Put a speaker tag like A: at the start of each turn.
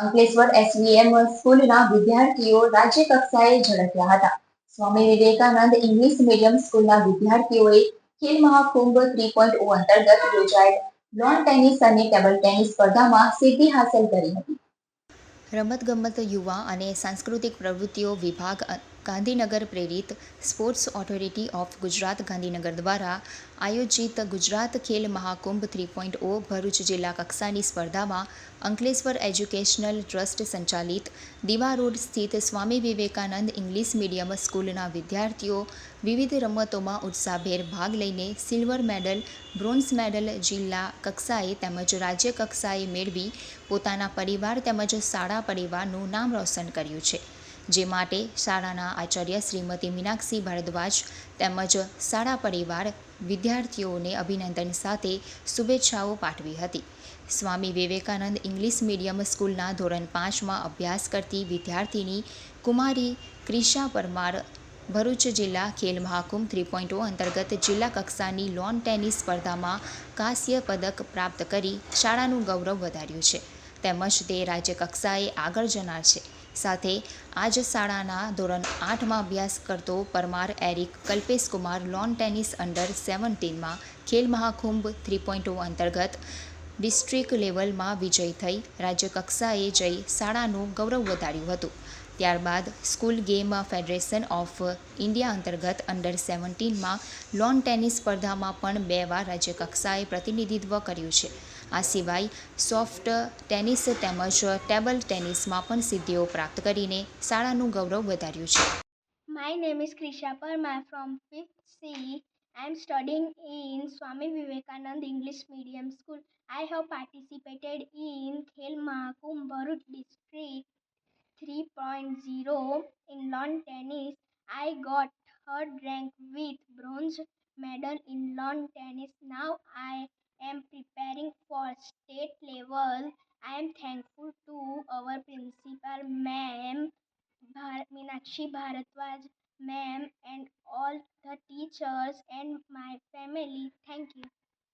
A: Ankleshwar SVM સ્કૂલના વિદ્યાર્થીઓ રાજ્ય કક્ષાએ ઝળક્યા હતા. સ્વામી વિવેકાનંદ ઇંગ્લિશ મીડિયમ સ્કૂલના વિદ્યાર્થીઓએ ખેલ મહાકુંભ થ્રી પોઈન્ટ ઓ અંતર્ગત યોજાયેલ લોન ટેનિસ અને ટેબલ ટેનિસ સ્પર્ધામાં સિદ્ધિ હાંસલ કરી હતી. રમતગમત યુવા અને સાંસ્કૃતિક પ્રવૃત્તિઓ વિભાગ ગાંધીનગર પ્રેરિત sports authority of Gujarat Gandhinagar દ્વારા આયોજિત Gujarat Khel Mahakumbh three point O Bharuch જિલ્લા કક્ષાની સ્પર્ધામાં અંકલેશ્વર એજ્યુકેશનલ ટ્રસ્ટ સંચાલિત દીવા રોડ સ્થિત સ્વામી વિવેકાનંદ ઇંગ્લિશ મીડિયમ સ્કૂલના વિદ્યાર્થીઓ વિવિધ રમતોમાં ઉત્સાહભેર ભાગ લઈને સિલ્વર મેડલ, બ્રોન્ઝ મેડલ જિલ્લા કક્ષાએ તેમજ રાજ્ય કક્ષાએ મેળવી પોતાના પરિવાર તેમજ શાળા પરિવારનું નામ રોશન કર્યું છે. જે માટે શાળાના આચાર્ય શ્રીમતી મીનાક્ષી ભારદ્વાજ તેમજ શાળા પરિવાર વિદ્યાર્થીઓને અભિનંદન સાથે શુભેચ્છાઓ પાઠવી હતી. સ્વામી વિવેકાનંદ ઇંગ્લિશ મીડિયમ સ્કૂલના ધોરણ પાંચમાં અભ્યાસ કરતી વિદ્યાર્થીની કુમારી ક્રિશા પરમાર ભરૂચ જિલ્લા ખેલ મહાકુંભ થ્રી પોઈન્ટ ઓ અંતર્ગત જિલ્લા કક્ષાની લોન ટેનિસ સ્પર્ધામાં કાંસ્ય પદક પ્રાપ્ત કરી શાળાનું ગૌરવ વધાર્યું છે. તેમજ તે રાજ્ય કક્ષાએ આગળ જનાર છે. સાથે આ જ શાળાના ધોરણ આઠમાં અભ્યાસ કરતો Parmar Eric Kalpesh Kumar lawn tennis under સેવન્ટીનમાં Khel Mahakumbh three point O અંતર્ગત ડિસ્ટ્રિક્ટ લેવલમાં વિજય થઈ રાજ્ય કક્ષાએ જઈ શાળાનું ગૌરવ વધાર્યું હતું. ત્યારબાદ school game federation of India અંતર્ગત અંડર સેવન્ટીનમાં લોન ટેનિસ સ્પર્ધામાં પણ બે વાર રાજ્ય કક્ષાએ પ્રતિનિધિત્વ કર્યું છે આ સિવાય સોફ્ટ ટેનિસ તેમજ ટેબલ ટેનિસમાં પણ સિદ્ધિઓ પ્રાપ્ત કરીને શાળાનું ગૌરવ વધાર્યું છે
B: My name is Krisha Parmar from 5th C. I am studying in Swami Vivekanand English Medium School. I have participated in Khel Mahakumbh District 3.0 in lawn tennis. I got third rank with bronze medal in lawn tennis. Now I am preparing for state level. I am thankful to our principal ma'am Bhar- Meenakshi Bharatwaj ma'am and all the teachers and my family. Thank you.